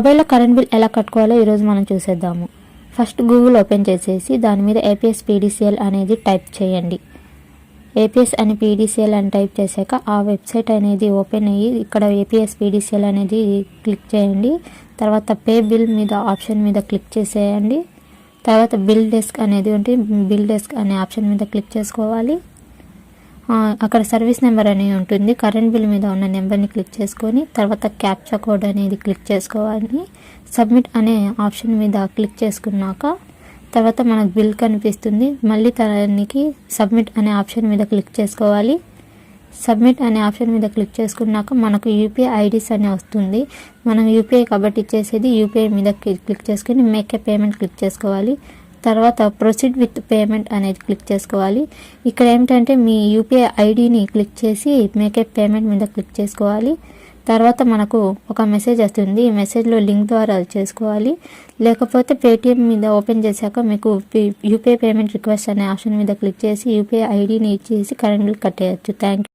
మొబైల్లో current bill ఎలా కట్టుకోవాలో ఈరోజు మనం చూసేద్దాము. ఫస్ట్ గూగుల్ ఓపెన్ చేసేసి దాని మీద ఏపీఎస్ పీడీసీఎల్ అనేది టైప్ చేయండి. ఏపీఎస్ అని పీడీసీఎల్ అని టైప్ చేశాక ఆ వెబ్సైట్ అనేది ఓపెన్ అయ్యి ఇక్కడ ఏపీఎస్ పీడీసీఎల్ అనేది క్లిక్ చేయండి. తర్వాత పే బిల్ మీద ఆప్షన్ మీద క్లిక్ చేసేయండి. తర్వాత బిల్ డెస్క్ అనేది ఉంటే బిల్ డెస్క్ అనే ఆప్షన్ మీద క్లిక్ చేసుకోవాలి. అక్కడ సర్వీస్ నెంబర్ అనేది ఉంటుంది. కరెంట్ బిల్ మీద ఉన్న నెంబర్ని క్లిక్ చేసుకొని తర్వాత క్యాప్చా కోడ్ అనేది క్లిక్ చేసుకోవాలి. సబ్మిట్ అనే ఆప్షన్ మీద క్లిక్ చేసుకున్నాక తర్వాత మనకు బిల్ కనిపిస్తుంది. మళ్ళీ తనకి సబ్మిట్ అనే ఆప్షన్ మీద క్లిక్ చేసుకోవాలి. సబ్మిట్ అనే ఆప్షన్ మీద క్లిక్ చేసుకున్నాక మనకు యూపీఐ ఐడీస్ అనే వస్తుంది. మనం యూపీఐ కాబట్టి ఇచ్చేసేది యూపీఐ మీద క్లిక్ చేసుకుని మేక్ ఏ పేమెంట్ క్లిక్ చేసుకోవాలి. తర్వాత ప్రొసీడ్ విత్ పేమెంట్ అనేది క్లిక్ చేసుకోవాలి. ఇక్కడ ఏమిటంటే మీ యూపీఐ ఐడిని క్లిక్ చేసి మేకప్ పేమెంట్ మీద క్లిక్ చేసుకోవాలి. తర్వాత మనకు ఒక మెసేజ్ వస్తుంది. ఈ మెసేజ్లో లింక్ ద్వారా అది చేసుకోవాలి. లేకపోతే పేటిఎం మీద ఓపెన్ చేశాక మీకు యూపీఐ పేమెంట్ రిక్వెస్ట్ అనే ఆప్షన్ మీద క్లిక్ చేసి యూపీఐ ఐడిని ఇచ్చేసి కరెంట్ బిల్ కట్టేయచ్చు. థ్యాంక్